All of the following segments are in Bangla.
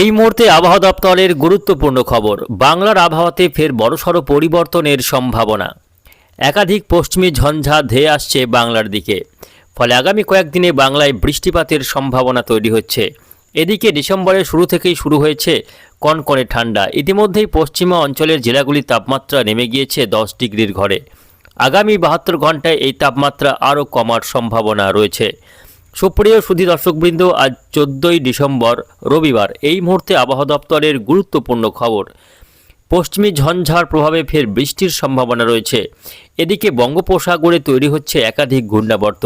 এই মুহূর্তে আবহাওয়া দপ্তরের গুরুত্বপূর্ণ খবর। বাংলার আবহাওয়াতে ফের বড়সড় পরিবর্তনের সম্ভাবনা। একাধিক পশ্চিমী ঝঞ্ঝা ধেয়ে আসছে বাংলার দিকে। ফলে আগামী কয়েকদিনে বাংলায় বৃষ্টিপাতের সম্ভাবনা তৈরি হচ্ছে। এদিকে ডিসেম্বরের শুরু থেকেই শুরু হয়েছে কনকনে ঠান্ডা। ইতিমধ্যেই পশ্চিমা অঞ্চলের জেলাগুলির তাপমাত্রা নেমে গিয়েছে দশ ডিগ্রির ঘরে। আগামী বাহাত্তর ঘন্টায় এই তাপমাত্রা আরও কমার সম্ভাবনা রয়েছে। সুপ্রিয় সুধী দর্শকবৃন্দ, আজ চোদ্দই ডিসেম্বর, রবিবার। এই মুহূর্তে আবহাওয়া দপ্তরের গুরুত্বপূর্ণ খবর। পশ্চিমী ঝঞ্ঝার প্রভাবে ফের বৃষ্টির সম্ভাবনা রয়েছে। এদিকে বঙ্গোপসাগরে তৈরি হচ্ছে একাধিক ঘূর্ণাবর্ত।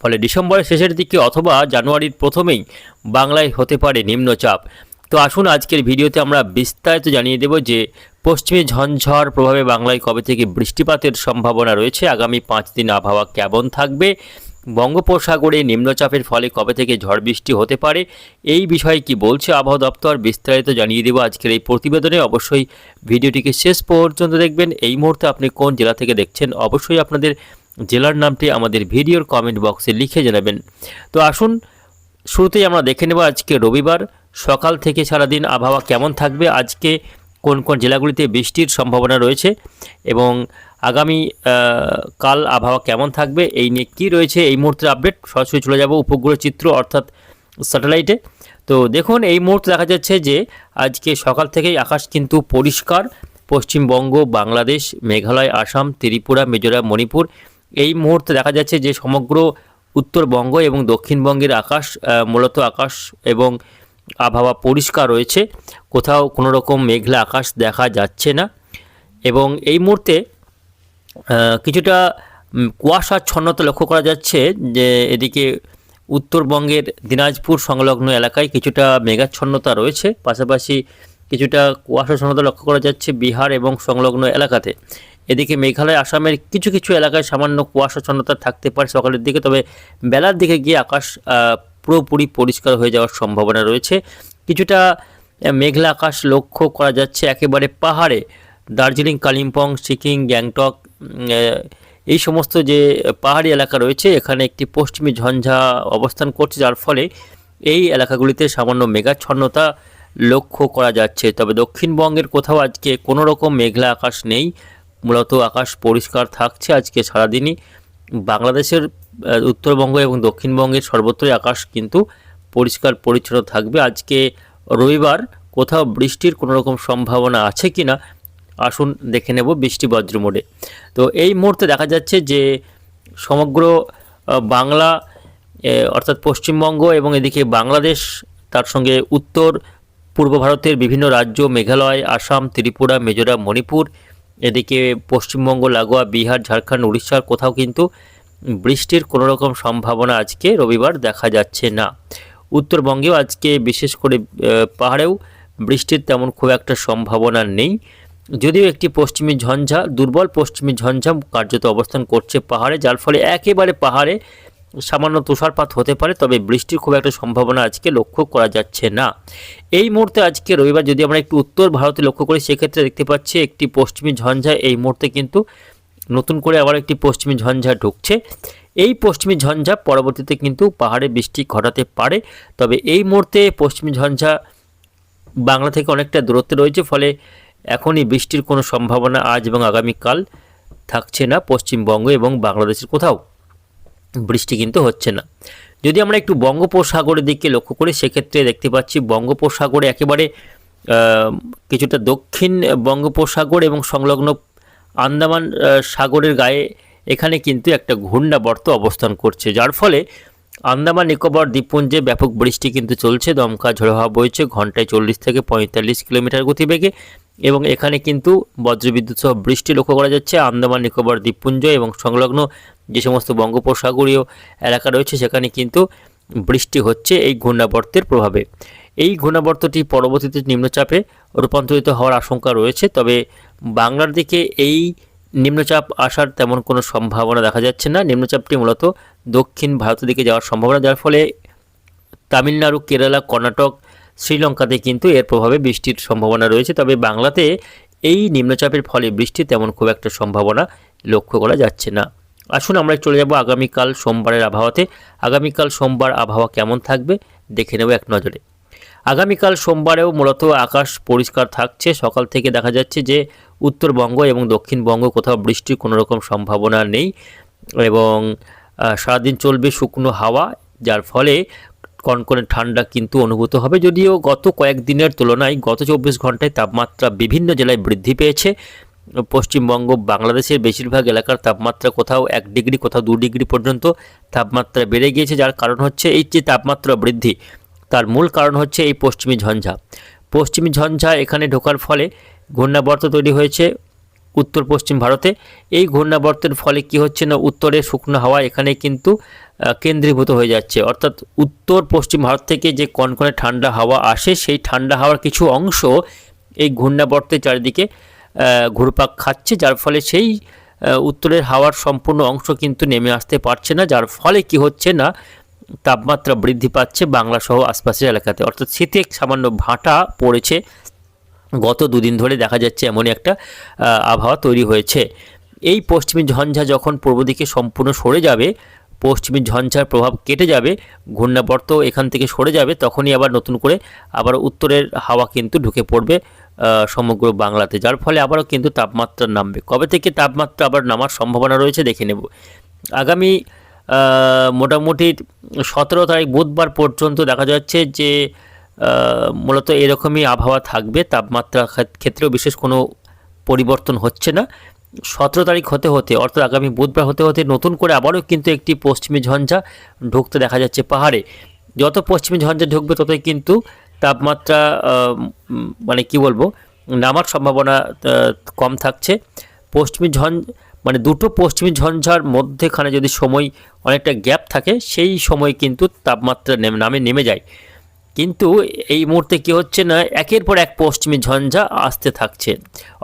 ফলে ডিসেম্বরের শেষের দিকে অথবা জানুয়ারির প্রথমেই বাংলায় হতে পারে নিম্নচাপ। তো আসুন আজকের ভিডিওতে আমরা বিস্তারিত জানিয়ে দেব যে, পশ্চিমী ঝঞ্ঝার প্রভাবে বাংলায় কবে থেকে বৃষ্টিপাতের সম্ভাবনা রয়েছে? আগামী পাঁচ দিন আবহাওয়া কেমন থাকবে? বঙ্গোপসাগরে নিম্নচাপের ফলে কবে থেকে ঝড় বৃষ্টি হতে পারে? এই বিষয়ে কি বলছে আবহাওয়া দপ্তর? বিস্তারিত জানিয়ে দেব আজকের এই প্রতিবেদনে। অবশ্যই ভিডিওটিকে শেষ পর্যন্ত দেখবেন। এই মুহূর্তে আপনি কোন জেলা থেকে দেখছেন, অবশ্যই আপনাদের জেলার নামটি আমাদের ভিডিওর কমেন্ট বক্সে লিখে জানাবেন। তো আসুন, শুরুতেই আমরা দেখে নেব আজকে রবিবার। সকাল থেকে সারাদিন আবহাওয়া কেমন থাকবে? আজকে কোন কোন জেলাগুলিতে বৃষ্টির সম্ভাবনা রয়েছে? এবং আগামী কাল আবহাওয়া কেমন থাকবে, এই নিয়ে কী রয়েছে, এই মুহূর্তের আপডেট সরাসরি চলে যাব উপগ্রহ চিত্র অর্থাৎ স্যাটেলাইটে তো দেখুন, এই মুহূর্তে দেখা যাচ্ছে যে আজকে সকাল থেকেই আকাশ কিন্তু পরিষ্কার। পশ্চিমবঙ্গ, বাংলাদেশ, মেঘালয়, আসাম, ত্রিপুরা, মিজোরাম, মণিপুর, এই মুহূর্তে দেখা যাচ্ছে যে সমগ্র উত্তরবঙ্গ এবং দক্ষিণবঙ্গের আকাশ মূলত আকাশ এবং আবহাওয়া পরিষ্কার রয়েছে। কোথাও কোনো রকম মেঘলা আকাশ দেখা যাচ্ছে না। এবং এই মুহূর্তে কিছুটা কুয়াশাচ্ছন্নতা লক্ষ্য করা যাচ্ছে যে এদিকে উত্তরবঙ্গের দিনাজপুর সংলগ্ন এলাকায় কিছুটা মেঘাচ্ছন্নতা রয়েছে। পাশাপাশি কিছুটা কুয়াশাচ্ছন্নতা লক্ষ্য করা যাচ্ছে বিহার এবং সংলগ্ন এলাকাতে। এদিকে মেঘালয়, আসামের কিছু কিছু এলাকায় সামান্য কুয়াশাচ্ছন্নতা থাকতে পারে সকালের দিকে, তবে বেলার দিকে গিয়ে আকাশ পুরোপুরি পরিষ্কার হয়ে যাওয়ার সম্ভাবনা রয়েছে। কিছুটা মেঘলা আকাশ লক্ষ্য করা যাচ্ছে একেবারে পাহাড়ে। দার্জিলিং, কালিম্পং, সিকিম, গ্যাংটক এই সমস্ত যে পাহাড়ি এলাকা রয়েছে, এখানে একটি পশ্চিমী ঝঞ্ঝা অবস্থান করছে, যার ফলে এই এলাকাগুলিতে সামান্য মেঘাচ্ছন্নতা লক্ষ্য করা যাচ্ছে। তবে দক্ষিণবঙ্গের কোথাও আজকে কোনো রকম মেঘলা আকাশ নেই। মূলত আকাশ পরিষ্কার থাকছে আজকে সারাদিনই। বাংলাদেশের উত্তরবঙ্গ এবং দক্ষিণবঙ্গের সর্বত্রই আকাশ কিন্তু পরিষ্কার পরিচ্ছন্ন থাকবে। আজকে রবিবার কোথাও বৃষ্টির কোনো রকম সম্ভাবনা আছে কি না আসুন, দেখে নেব বৃষ্টি বজ্র মোডে। তো এই মুহূর্তে দেখা যাচ্ছে যে সমগ্র বাংলা অর্থাৎ পশ্চিমবঙ্গ এবং এদিকে বাংলাদেশ, তার সঙ্গে উত্তর, পূর্ব ভারতের বিভিন্ন রাজ্য, মেঘালয়, আসাম, ত্রিপুরা, মিজোরাম, মণিপুর, এদিকে পশ্চিমবঙ্গ, লাগোয়া, বিহার, ঝাড়খণ্ড, উড়িষ্যার কোথাও কিন্তু বৃষ্টির কোনো রকম সম্ভাবনা আজকে রবিবার দেখা যাচ্ছে না। উত্তরবঙ্গেও আজকে বিশেষ করে পাহাড়েও বৃষ্টির তেমন খুব একটা সম্ভাবনা নেই। যদিও একটি পশ্চিমী ঝঞ্ঝা, দুর্বল পশ্চিমী ঝঞ্ঝা কার্যত অবস্থান করছে পাহাড়ে, যার ফলে একেবারে পাহাড়ে সামান্য তুষারপাত হতে পারে, তবে বৃষ্টির খুব একটা সম্ভাবনা আজকে লক্ষ্য করা যাচ্ছে না। এই মুহূর্তে আজকে রবিবার, যদি আমরা একটু উত্তর ভারতে লক্ষ্য করি, সেক্ষেত্রে দেখতে পাচ্ছি একটি পশ্চিমী ঝঞ্ঝা, এই মুহূর্তে কিন্তু নতুন করে আবার একটি পশ্চিমী ঝঞ্ঝা ঢুকছে। এই পশ্চিমী ঝঞ্ঝা পরবর্তীতে কিন্তু পাহাড়ে বৃষ্টি ঘটাতে পারে, তবে এই মুহূর্তে পশ্চিমী ঝঞ্ঝা বাংলা থেকে অনেকটা দূরত্বে রয়েছে, ফলে এখনই বৃষ্টির কোনো সম্ভাবনা আজ এবং আগামীকাল থাকছে না পশ্চিমবঙ্গ এবং বাংলাদেশের কোথাও। বৃষ্টি কিন্তু হচ্ছে না। যদি আমরা একটু বঙ্গোপসাগরের দিকে লক্ষ্য করি, সেক্ষেত্রে দেখতে পাচ্ছি বঙ্গোপসাগরে একেবারে কিছুটা দক্ষিণ বঙ্গোপসাগর এবং সংলগ্ন আন্দামান সাগরের গায়ে এখানে কিন্তু একটা ঘূর্ণাবর্ত অবস্থান করছে। যার ফলে আন্দামান, নিকোবর দ্বীপপুঞ্জে ব্যাপক বৃষ্টি কিন্তু চলছে। দমকা ঝোড়ো হাওয়া বইছে। ঘন্টায় চল্লিশ থেকে পঁয়তাল্লিশ কিলোমিটার গতিবেগে। এবং এখানে কিন্তু বজ্রবিদ্যুৎ সহ বৃষ্টি লক্ষ্য করা যাচ্ছে। আন্দামান, নিকোবর, দ্বীপপুঞ্জ এবং সংলগ্ন যে সমস্ত বঙ্গোপসাগরীয় এলাকা রয়েছে, সেখানে কিন্তু বৃষ্টি হচ্ছে এই ঘূর্ণাবর্তের প্রভাবে। এই ঘূর্ণাবর্তটি পরবর্তীতে নিম্নচাপে রূপান্তরিত হওয়ার আশঙ্কা রয়েছে, তবে বাংলার দিকে এই নিম্নচাপ আসার তেমন কোনো সম্ভাবনা দেখা যাচ্ছে না। নিম্নচাপটি মূলত দক্ষিণ ভারতের দিকে যাওয়ার সম্ভাবনা, যার ফলে তামিলনাড়ু, কেরালা, কর্ণাটক শ্রীলঙ্কাতে কিন্তু এর প্রভাবে বৃষ্টির সম্ভাবনা রয়েছে। তবে বাংলাতে এই নিম্নচাপের ফলে বৃষ্টি তেমন খুব একটা সম্ভাবনা লক্ষ্য করা যাচ্ছে না। আসুন আমরা চলে যাব আগামীকাল সোমবারের আবহাওয়াতে। আগামীকাল সোমবার আবহাওয়া কেমন থাকবে দেখে নেব এক নজরে। আগামীকাল সোমবারেও মূলত আকাশ পরিষ্কার থাকছে। সকাল থেকে দেখা যাচ্ছে যে উত্তরবঙ্গ এবং দক্ষিণবঙ্গ কোথাও বৃষ্টির কোনো রকম সম্ভাবনা নেই এবং সারাদিন চলবে শুকনো হাওয়া, যার ফলে কনকনে ঠান্ডা কিন্তু অনুভূত হবে যদিও গত কয়েকদিনের তুলনায় গত চব্বিশ ঘন্টায় তাপমাত্রা বিভিন্ন জেলায় বৃদ্ধি পেয়েছে। পশ্চিমবঙ্গ, বাংলাদেশের বেশিরভাগ এলাকার তাপমাত্রা কোথাও এক ডিগ্রি, কোথাও দু ডিগ্রি পর্যন্ত তাপমাত্রা বেড়ে গিয়েছে, যার কারণ হচ্ছে এই যে তাপমাত্রা বৃদ্ধি, তার মূল কারণ হচ্ছে এই পশ্চিমী ঝঞ্ঝা। পশ্চিমী ঝঞ্ঝা এখানে ঢোকার ফলে ঘূর্ণাবর্ত তৈরি হয়েছে উত্তর পশ্চিম ভারতে। এই ঘূর্ণাবর্তের ফলে কি হচ্ছে না, উত্তরে শুকনো হাওয়া এখানে কিন্তু কেন্দ্রীভূত হয়ে যাচ্ছে। অর্থাৎ উত্তর পশ্চিম ভারত থেকে যে কনকনে ঠান্ডা হাওয়া আসে, সেই ঠান্ডা হাওয়ার কিছু অংশ এই ঘূর্ণাবর্তের চারিদিকে ঘুরপাক খাচ্ছে, যার ফলে সেই উত্তরের হাওয়ার সম্পূর্ণ অংশ কিন্তু নেমে আসতে পারছে না, যার ফলে কি হচ্ছে না, তাপমাত্রা বৃদ্ধি পাচ্ছে বাংলা সহ আশপাশের এলাকাতে। অর্থাৎ শীতে সামান্য ভাঁটা পড়েছে। গত দুদিন ধরে দেখা যাচ্ছে এমনই একটা আবহাওয়া তৈরি হয়েছে। এই পশ্চিমী ঝঞ্ঝা যখন পূর্ব দিকে সম্পূর্ণ সরে যাবে পশ্চিমী ঝঞ্ঝার প্রভাব কেটে যাবে, ঘূর্ণাবর্ত এখান থেকে সরে যাবে, তখনই আবার নতুন করে আবার উত্তরের হাওয়া কিন্তু ঢুকে পড়বে সমগ্র বাংলাতে, যার ফলে আবারও কিন্তু তাপমাত্রা নামবে। কবে থেকে তাপমাত্রা আবার নামার সম্ভাবনা রয়েছে দেখে নেব। আগামী মোটামুটি সতেরো তারিখ বুধবার পর্যন্ত দেখা যাচ্ছে যে মূলত এরকমই আবহাওয়া থাকবে, তাপমাত্রা ক্ষেত্রেও বিশেষ কোনো পরিবর্তন হচ্ছে না। সতেরো তারিখ হতে হতে, অর্থাৎ আগামী বুধবার হতে হতে নতুন করে আবারও কিন্তু একটি পশ্চিমী ঝঞ্ঝা ঢুকতে দেখা যাচ্ছে পাহাড়ে। যত পশ্চিমী ঝঞ্ঝা ঢুকবে, ততই কিন্তু তাপমাত্রা মানে কি বলব, নামার সম্ভাবনা কম থাকছে। পশ্চিমী ঝঞ্ঝ মানে দুটো পশ্চিমী ঝঞ্ঝার মধ্যেখানে যদি সময় অনেকটা গ্যাপ থাকে, সেই সময় কিন্তু তাপমাত্রা নেমে- নামে নেমে যায়। কিন্তু এই মুহূর্তে কি হচ্ছে না, একের পর এক পশ্চিমী ঝঞ্ঝা আসতে থাকছে।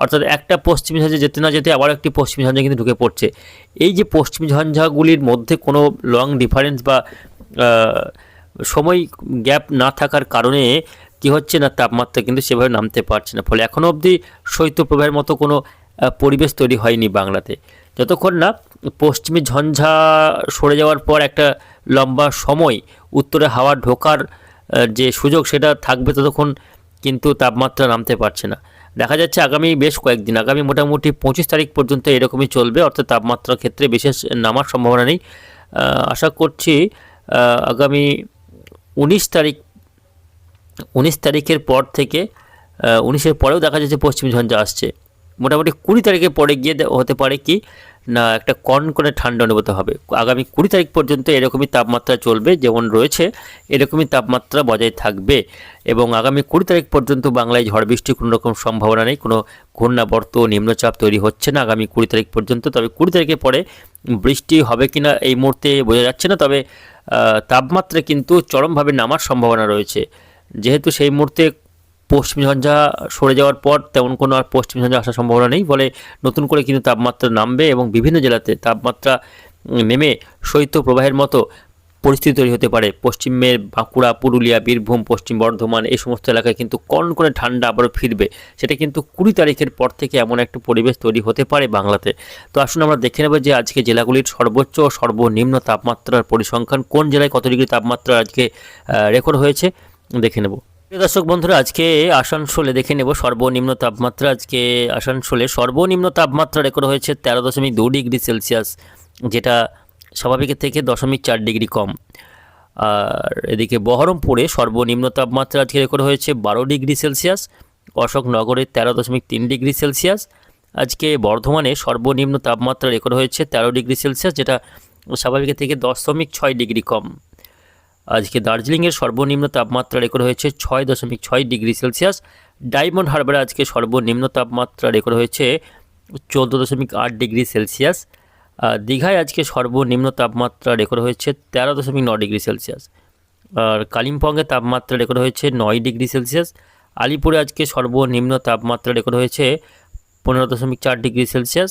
অর্থাৎ একটা পশ্চিমী ঝঞ্ঝা যেতে না যেতে আবার একটি পশ্চিমী ঝঞ্ঝা কিন্তু ঢুকে পড়ছে। এই যে পশ্চিমী ঝঞ্ঝাগুলির মধ্যে কোনো লং ডিফারেন্স বা সময় গ্যাপ না থাকার কারণে কি হচ্ছে না, তাপমাত্রা কিন্তু সেভাবে নামতে পারছে না। ফলে এখনও অবধি শৈত্যপ্রবাহের মতো কোনো পরিবেশ তৈরি হয়নি বাংলাতে। যতক্ষণ না পশ্চিমী ঝঞ্ঝা সরে যাওয়ার পর একটা লম্বা সময় উত্তরে হাওয়া ঢোকার যে সুযোগ সেটা থাকবে ততক্ষণ কিন্তু তাপমাত্রা নামতে পারছে না। দেখা যাচ্ছে আগামী বেশ কয়েকদিন, আগামী মোটামুটি পঁচিশ তারিখ পর্যন্ত এরকমই চলবে, অর্থাৎ তাপমাত্রার ক্ষেত্রে বিশেষ নামার সম্ভাবনা নেই। আশা করছি আগামী উনিশ তারিখ, উনিশ তারিখের পর থেকে উনিশের পরেও দেখা যাচ্ছে পশ্চিম ঝঞ্ঝা আসছে। মোটামুটি কুড়ি তারিখের পরে গিয়ে হতে পারে কি না, একটা কনকনে ঠান্ডা অনুভূত হবে। আগামী কুড়ি তারিখ পর্যন্ত এরকমই তাপমাত্রা চলবে, যেমন রয়েছে, এরকমই তাপমাত্রা বজায় থাকবে এবং আগামী কুড়ি তারিখ পর্যন্ত বাংলায় ঝড় বৃষ্টির কোনো রকম সম্ভাবনা নেই, কোনো ঘূর্ণাবর্ত নিম্নচাপ তৈরি হচ্ছে না আগামী কুড়ি তারিখ পর্যন্ত। তবে কুড়ি তারিখের পরে বৃষ্টি হবে কিনা এই মুহূর্তে বোঝা যাচ্ছে না, তবে তাপমাত্রা কিন্তু চরমভাবে নামার সম্ভাবনা রয়েছে। যেহেতু সেই মুহূর্তে পশ্চিম ঝঞ্ঝা সরে যাওয়ার পর তেমন কোনো আর পশ্চিম ঝঞ্ঝা আসার সম্ভাবনা নেই। ফলে নতুন করে কিন্তু তাপমাত্রা নামবে এবং বিভিন্ন জেলাতে তাপমাত্রা নেমে শৈত্য প্রবাহের মতো পরিস্থিতি তৈরি হতে পারে। পশ্চিমের বাঁকুড়া, পুরুলিয়া, বীরভূম, পশ্চিম বর্ধমান এই সমস্ত এলাকায় কিন্তু কনকনে ঠান্ডা আবারও ফিরবে। সেটা কিন্তু কুড়ি তারিখের পর থেকে এমন একটা পরিবেশ তৈরি হতে পারে বাংলাতে। তো আসুন আমরা দেখে নেব যে আজকে জেলাগুলির সর্বোচ্চ ও সর্বনিম্ন তাপমাত্রার পরিসংখ্যান কোন জেলায় কত ডিগ্রি তাপমাত্রা আজকে রেকর্ড হয়েছে। দেখে নেব। প্রিয় দর্শক বন্ধুরা, আজকে আসানসোলে দেখে নেব সর্বনিম্ন তাপমাত্রা। আজকে আসানসোলে সর্বনিম্ন তাপমাত্রা রেকর্ড হয়েছে তেরো দশমিক দু ডিগ্রি সেলসিয়াস, যেটা স্বাভাবিকের থেকে দশমিক চার ডিগ্রি কম। আর এদিকে বহরমপুরে সর্বনিম্ন তাপমাত্রা আজকে রেকর্ড হয়েছে বারো ডিগ্রি সেলসিয়াস, অশোকনগরে তেরো দশমিক তিন ডিগ্রি সেলসিয়াস। আজকে বর্ধমানে সর্বনিম্ন তাপমাত্রা রেকর্ড হয়েছে তেরো ডিগ্রি সেলসিয়াস, যেটা স্বাভাবিকের থেকে দশমিক ছয় ডিগ্রি কম। আজকে দার্জিলিংয়ের সর্বনিম্ন তাপমাত্রা রেকর্ড হয়েছে ছয় দশমিক ছয় ডিগ্রি সেলসিয়াস। ডায়মন্ড হারবারে আজকে সর্বনিম্ন তাপমাত্রা রেকর্ড হয়েছে চোদ্দ দশমিক আট ডিগ্রি সেলসিয়াস। দীঘায় আজকে সর্বনিম্ন তাপমাত্রা রেকর্ড হয়েছে তেরো দশমিক ন ডিগ্রি সেলসিয়াস। আর কালিম্পংয়ে তাপমাত্রা রেকর্ড হয়েছে নয় ডিগ্রি সেলসিয়াস। আলিপুরে আজকে সর্বনিম্ন তাপমাত্রা রেকর্ড হয়েছে পনেরো দশমিক চার ডিগ্রি সেলসিয়াস।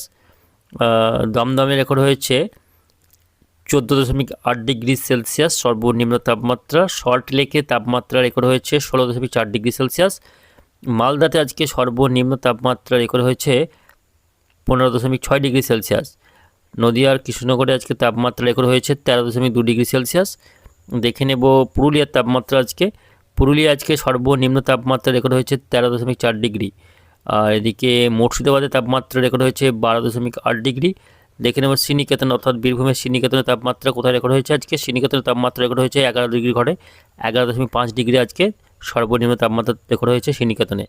দমদমে রেকর্ড হয়েছে চোদ্দ দশমিক আট ডিগ্রি সেলসিয়াস, সর্বনিম্ন তাপমাত্রা সল্ট লেকে তাপমাত্রা রেকর্ড হয়েছে ষোলো দশমিক চার ডিগ্রি সেলসিয়াস। মালদাতে আজকে সর্বনিম্ন তাপমাত্রা রেকর্ড হয়েছে পনেরো দশমিক ছয় ডিগ্রি সেলসিয়াস। নদিয়ার কৃষ্ণনগরে আজকে তাপমাত্রা রেকর্ড হয়েছে তেরো দশমিক দু ডিগ্রি সেলসিয়াস। দেখে নেব পুরুলিয়ার তাপমাত্রা আজকে। পুরুলিয়া আজকে সর্বনিম্ন তাপমাত্রা রেকর্ড হয়েছে তেরো দশমিক চার ডিগ্রি। আর এদিকে মুর্শিদাবাদের তাপমাত্রা রেকর্ড হয়েছে বারো দশমিক আট ডিগ্রি। দেখে নেব শ্রীনিকেতন, অর্থাৎ বীরভূমের শ্রীনিকেতনের তাপমাত্রা কোথায় রেকর্ড হয়েছে আজকে? শ্রীনিকেতনের তাপমাত্রা রেকর্ড হয়েছে এগারো ডিগ্রি ঘরে। এগারো দশমিক পাঁচ ডিগ্রি আজকে সর্বনিম্ন তাপমাত্রা রেকর্ড হয়েছে শ্রীনিকেতনে।